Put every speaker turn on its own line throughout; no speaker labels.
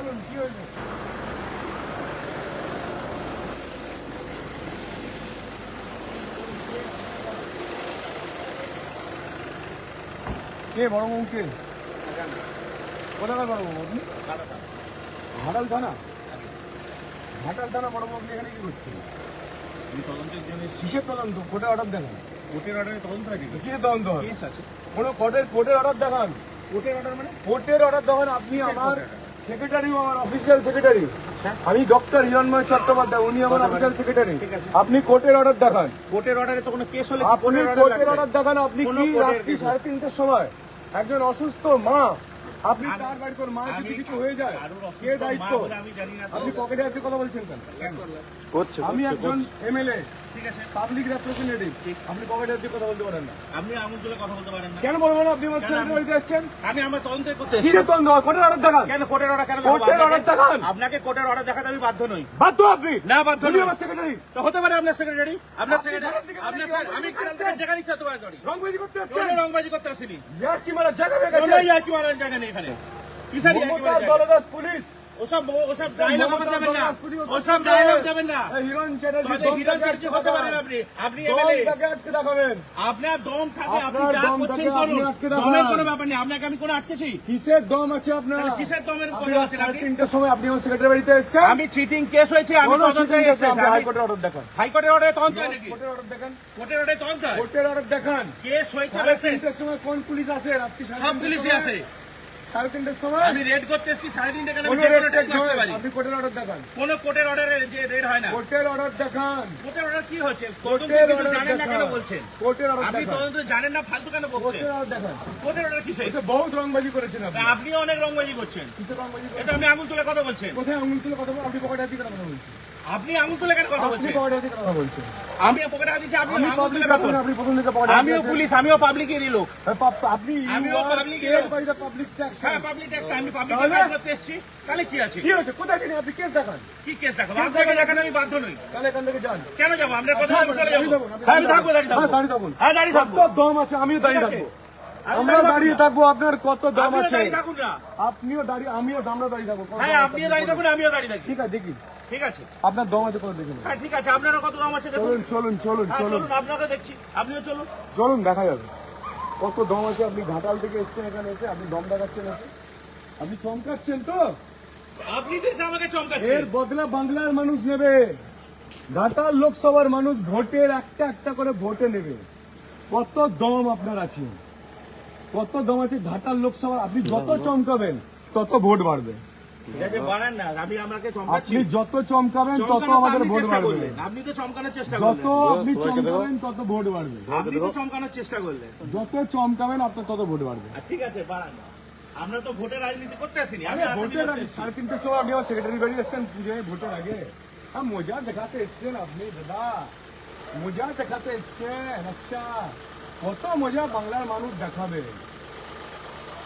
বলুন কি হয়েছে কে বড় বাবু কে? কোথাকার বড় বাবু আপনি? ঘাটাল থানা? ঘাটাল থানা বড় বাবু আপনি এখানে কি করছেন?
তদন্তের জন্য
কিসের তদন্ত? কোর্টে অর্ডার দেখান।
কোর্টের অর্ডারে তদন্ত হয়
কিসের তদন্ত?
আছে।
কোনো কোর্টের কোর্টের অর্ডার দেখান।
কোর্টের অর্ডার মানে?
কোর্টের অর্ডার দেখান। আপনি আমার? সেক্রেটারি আমার অফিসিয়াল সেক্রেটারি আমি ডক্টর হিরণময় চট্টোপাধ্যায় উনি আমার অফিসিয়াল সেক্রেটারি আপনি কোর্টের অর্ডার দেখান।
কোর্টের অর্ডারে তো কোনো কেস হলে
আপনি কোর্টের অর্ডার দেখান আপনি কি রাত্রি সাড়ে তিনটের সময় একজন অসুস্থ মা আপনি তার বাড়ি করে মা যদি কিছু হয়ে যায় কে দায়িত্ব?
বলে আমি জানি
আপনি পকেটে হাতে কথা বলছেন কেন? আমি একজন এমএলএ
ঠিক আছে
পাবলিক রেপ্রেজেন্টেটিভ আপনি পকেটে হাতে কথা বলতে পারেন না?
আপনি আঙুল তুলে কথা বলতে পারেন না।
কেন বলবেন আপনি আমার ছেলের বাড়িতে এসছেন
আমি আমার তদন্ত করতে এসেছি।
কিসের তদন্ত? কোর্টের অর্ডার দেখান।
কেন কোর্টের অর্ডার কেন
কোর্টের
আপনাকে?
দেখান।
আপনাকে কোর্টের অর্ডার দেখাতে আমি বাধ্য নই।
বাধ্য আপনি?
না, বাধ্য নই।
আমার সেক্রেটারি
তো হতে পারে আপনার সেক্রেটারি আপনার সেক্রেটারি আমি নিচ্ছে তোমার গাড়ি
রংবাজি করতে
কোনো রংবাজি করতে আসিনি।
ইয়ার কি মারা জায়গা হয়ে
কোনো
গেছে।
ইয়াকি মারার জায়গা নেই এখানে। কিসের ইয়াকি
মমতার
মারার
পুলিশ।
ওসব ওসব ডায়লগ আমার যাবেন না। ওসব ডায়লগ যাবেন। না।
হিরণ চ্যাটার্জি
হিরণ চ্যাটার্জি হতে পারেন আপনি। আপনি এমএলএ।
আটকে দেখাবেন।
আপনার দম থাকে আপনি যা করছেন করুন।
আপনি আটকে দেখান।
দমের কোনো ব্যাপার নেই। আপনাকে আমি কোনো আটকেছি?
কিসের দম আছে আপনার?
কিসের দমের কথা
রাত
আপনি?
তিনটের সময় আপনি আমার সেক্রেটারি বাড়িতে এসছেন?
আমি চিটিং কেস হয়েছে আমি তদন্তে এসেছি।
হাইকোর্টের অর্ডার দেখান।
হাইকোর্টের অর্ডারে তদন্ত নাকি?
কোর্টের অর্ডার দেখান।
কোর্টের অর্ডারে তদন্ত
কোর্টের অর্ডার দেখান।
কেস হয়েছে হয়েছে।
সময় কোন পুলিশ আসে? রাত্রি
সব
তিনটের
পুলিশই আছে
সাড়ে তিনটের সময়?
আমি রেড করতে এসেছি সাড়ে তিনটে কেন আমি
কোনো
যে কোনো
রেড
টাইম আসতে পারি?
আপনি কোর্টের অর্ডার দেখান।
কোনো কোর্টের অর্ডারে যে রেড হয় না।
কোর্টের অর্ডার দেখান।
কোর্টের অর্ডার কি হচ্ছে?
কোর্টের অর্ডার
জানেন না কেন বলছেন?
কোর্টের অর্ডার
আপনি তদন্ত জানেন না ফালতু কেন বলছেন?
কোর্টের অর্ডার দেখান।
কোর্টের অর্ডার
বহুত রংবাজি করেছেন আপনি।
অনেক রংবাজি করছেন।
কিসের রংবাজি
এটা আমি আঙুল তুলে কথা বলছেন
কোথায় আঙুল তুলে কথা বল আপনি পকেটে হাতে কথা বলছেন?
আপনি আঙুল তুলে কেন কথা বলছেন?
কথা বলছেন।
আমি পকেটে হাত দিচ্ছি আপনি আঙুল তুলে কথা
আপনি প্রথম থেকে পকেটে
আমিও পুলিশ আমিও পাবলিকেরই লোক।
আপনি
আমিও public
paid
এর-
public tax
হ্যাঁ পাবলিক ট্যাক্স আমি পাবলিক ট্যাক্স করতে এসেছি। তাহলে কি আছে?
কি কোথায় ছিলেন আপনি কেস দেখান।
কি কেস দেখাবো? আপনাকে
দেখান।
আমি বাধ্য নই।
তাহলে এখান থেকে যান।
কেন যাব? আপনার কথা
দাঁড়িয়ে
চলে যাব। হ্যাঁ আমি থাকব। দাঁড়িয়ে
হ্যাঁ,
থাকব।
দাঁড়িয়ে থাকুন
হ্যাঁ দাঁড়িয়ে
কত
থাকব
দম আছে? আমিও দাঁড়িয়ে থাকব। আমরা
দাঁড়িয়ে থাকব।
থাকব। আপনার কত দম আছে? আপনিও দাঁড়িয়ে আমিও আমরা দাঁড়িয়ে থাকব।
হ্যাঁ আপনিও দাঁড়িয়ে থাকুন আমিও দাঁড়িয়ে থাকি।
ঠিক আছে দেখি।
ঠিক আছে?
আপনার দম আছে কত দেখুন
হ্যাঁ ঠিক আছে আপনারও কত দাম আছে দেখুন।
চলুন চলুন চলুন
হ্যাঁ আপনাকে দেখছি। আপনিও চলুন।
চলুন দেখা যাবে। কত দম আছে আপনি ঘাটাল থেকে এসছেন এখানে এসে আপনি দম দেখাচ্ছেন এসে। আপনি চমকাচ্ছেন তো?
আপনি তো এসে আমাকে
এর
চমকাচ্ছেন
বদলা বাংলার মানুষ নেবে। ঘাটাল লোকসভার মানুষ ভোটের একটা একটা করে ভোটে নেবে। কত দম আপনার আছে। কত দম আছে ঘাটাল লোকসভা আপনি যত চমকাবেন তত ভোট বাড়বে।
ঠিক আছে বাড়ান না। আমি আমাকে চমকাচ্ছি।
আপনি যত চমকাবেন তত আমাদের ভোট বাড়বে।
আপনি তো চমকানোর চেষ্টা
যত আপনি চমকাবেন তত ভোট বাড়বে।
আপনি তো চমকানোর চেষ্টা করলেন।
যত চমকাবেন আপনার তত ভোট বাড়বে।
ঠিক আছে বাড়ান আমরা তো ভোটের রাজনীতি করতে আসিনি আমি
ভোটের সাড়ে তিনটের সময় আপনি আমার সেক্রেটারি বাড়ি এসছেন পুজোয় ভোটের আগে? হ্যাঁ মজা দেখাতে এসছেন আপনি দাদা। মজা দেখাতে এসছেন আচ্ছা। কত মজা বাংলার মানুষ দেখাবে।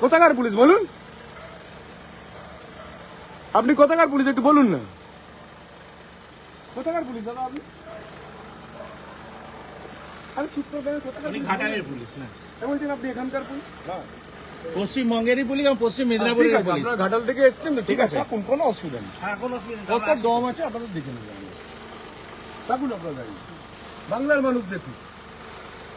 কোথাকার পুলিশ বলুন? আপনি কোথাকার পুলিশ একটু বলুন না। কোথাকার পুলিশ দাদা আপনি? আমি চুপ করে কোথাকার পুলিশ?
না।
বলছেন আপনি এখানকার পুলিশ?
পশ্চিমবঙ্গেরই পুলিশ এবং পশ্চিম
ঠিক
মেদিনীপুরের পুলিশ।
আপনারা ঘাটাল থেকে এসছেন তো ঠিক আছে। কোনো অসুবিধা নেই।
হ্যাঁ কোনো অসুবিধা নেই,
কত দম আছে আপনাদের দেখে নেবেন। থাকুন আপনারা দাঁড়িয়ে বাংলার মানুষ দেখুন।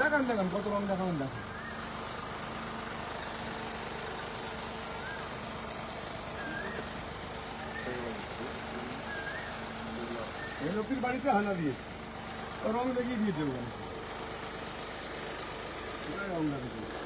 দেখান দেখান, কত রং দেখান দেখান। এই লোকটির বাড়িতে হানা দিয়েছে। রং দেখিয়ে দিয়েছে ওখানে। রং লাগিয়ে দিয়েছে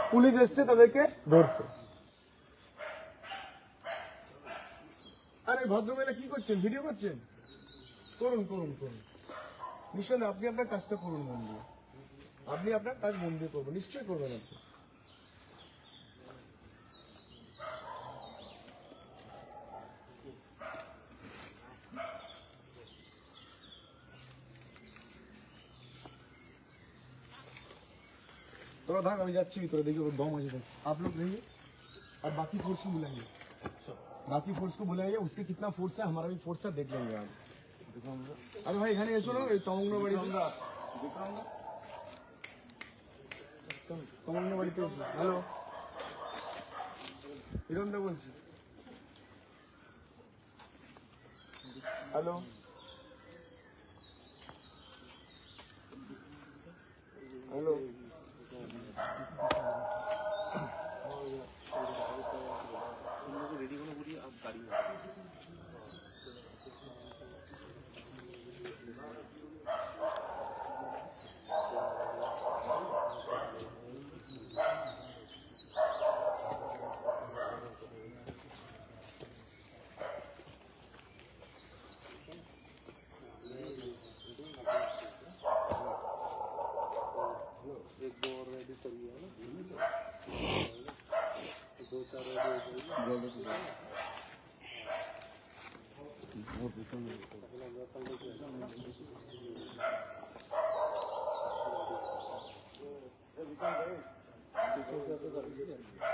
পুলিশ এসছে তাদেরকে ধরতে। আরে ভদ্রমহিলা কি করছেন? ভিডিও করছেন? করুন করুন করুন। নিশ্চয় আপনি আপনার কাজটা করুন মন দিয়ে। আপনি আপনার কাজ মন দিয়ে করবেন, নিশ্চয়ই করবেন আপনি। थोड़ा भाग अभी जाच्छी थोड़ा देखिए वो बम है आप लोग रहिए और बाकी फोर्स को बुलाइए बाकी फोर्स को बुलाइए उसके कितना फोर्स है हमारा भी फोर्स है देख लेंगे आज अरे भाई এখানে এসো না তমঙ্গ বাড়ি তমঙ্গ বাড়িতে এসো হ্যালো হিরণদা বলছি হ্যালো হ্যালো Thank you.